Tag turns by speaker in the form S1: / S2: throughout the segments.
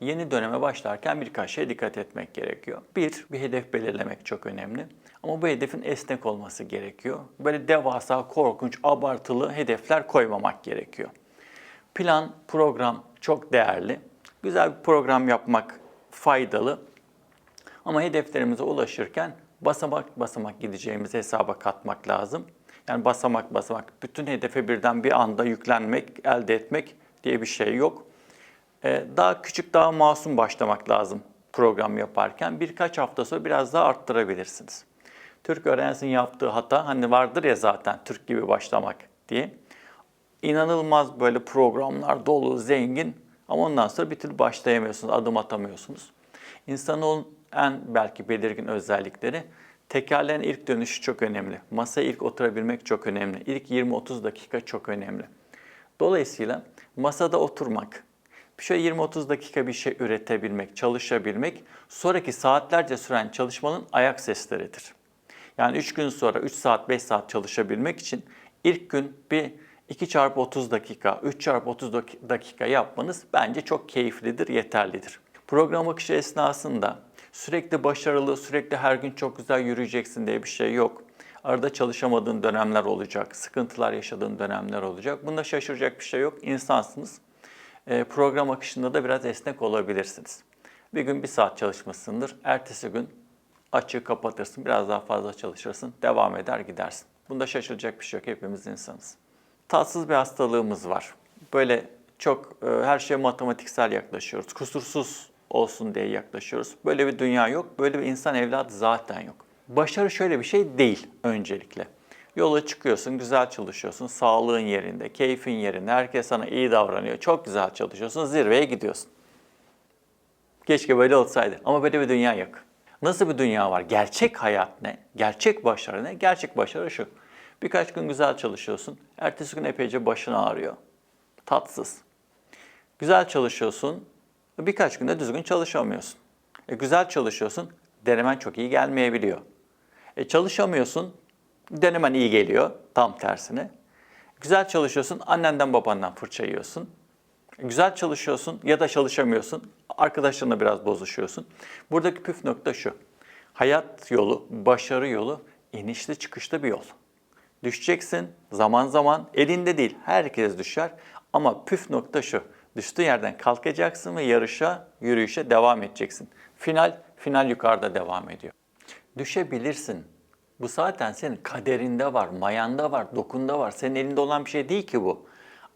S1: Yeni döneme başlarken birkaç şeye dikkat etmek gerekiyor. Bir, bir hedef belirlemek çok önemli. Ama bu hedefin esnek olması gerekiyor. Böyle devasa, korkunç, abartılı hedefler koymamak gerekiyor. Plan, program çok değerli. Güzel bir program yapmak faydalı. Ama hedeflerimize ulaşırken basamak basamak gideceğimizi hesaba katmak lazım. Yani basamak basamak bütün hedefe birden bir anda yüklenmek, elde etmek diye bir şey yok. Ee, daha küçük, daha masum başlamak lazım program yaparken. Birkaç hafta sonra biraz daha arttırabilirsiniz. Türk öğrencisinin yaptığı hata hani vardır ya zaten Türk gibi başlamak diye. İnanılmaz böyle programlar dolu, zengin ama ondan sonra bir türlü başlayamıyorsunuz, adım atamıyorsunuz. İnsanoğlunun en belki belirgin özellikleri tekerlerin ilk dönüşü çok önemli. Masaya ilk oturabilmek çok önemli. İlk 20-30 dakika çok önemli. Dolayısıyla masada oturmak, bir şöyle 20-30 dakika bir şey üretebilmek, çalışabilmek, sonraki saatlerce süren çalışmanın ayak sesleridir. Yani 3 gün sonra 3 saat 5 saat çalışabilmek için ilk gün bir 2 çarpı 30 dakika, 3 çarpı 30 dak- dakika yapmanız bence çok keyiflidir, yeterlidir. Program akışı esnasında sürekli başarılı, sürekli her gün çok güzel yürüyeceksin diye bir şey yok. Arada çalışamadığın dönemler olacak, sıkıntılar yaşadığın dönemler olacak. Bunda şaşıracak bir şey yok. İnsansınız. E, program akışında da biraz esnek olabilirsiniz. Bir gün bir saat çalışmışsındır. Ertesi gün açığı kapatırsın. Biraz daha fazla çalışırsın. Devam eder gidersin. Bunda şaşıracak bir şey yok. Hepimiz insanız. Tatsız bir hastalığımız var. Böyle çok e, her şeye matematiksel yaklaşıyoruz. Kusursuz olsun diye yaklaşıyoruz. Böyle bir dünya yok. Böyle bir insan evladı zaten yok. Başarı şöyle bir şey değil öncelikle. Yola çıkıyorsun, güzel çalışıyorsun, sağlığın yerinde, keyfin yerinde, herkes sana iyi davranıyor, çok güzel çalışıyorsun, zirveye gidiyorsun. Keşke böyle olsaydı ama böyle bir dünya yok. Nasıl bir dünya var? Gerçek hayat ne? Gerçek başarı ne? Gerçek başarı şu. Birkaç gün güzel çalışıyorsun, ertesi gün epeyce başın ağrıyor. Tatsız. Güzel çalışıyorsun, birkaç günde düzgün çalışamıyorsun. E, güzel çalışıyorsun, denemen çok iyi gelmeyebiliyor. E, çalışamıyorsun, denemen iyi geliyor, tam tersine. Güzel çalışıyorsun, annenden babandan fırça yiyorsun. Güzel çalışıyorsun ya da çalışamıyorsun, arkadaşlarına biraz bozuşuyorsun. Buradaki püf nokta şu. Hayat yolu, başarı yolu inişli çıkışlı bir yol. Düşeceksin zaman zaman elinde değil herkes düşer ama püf nokta şu. Düştüğün yerden kalkacaksın ve yarışa, yürüyüşe devam edeceksin. Final, final yukarıda devam ediyor. Düşebilirsin. Bu zaten senin kaderinde var, mayanda var, dokunda var. Senin elinde olan bir şey değil ki bu.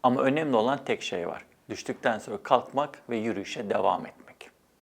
S1: Ama önemli olan tek şey var. Düştükten sonra kalkmak ve yürüyüşe devam etmek.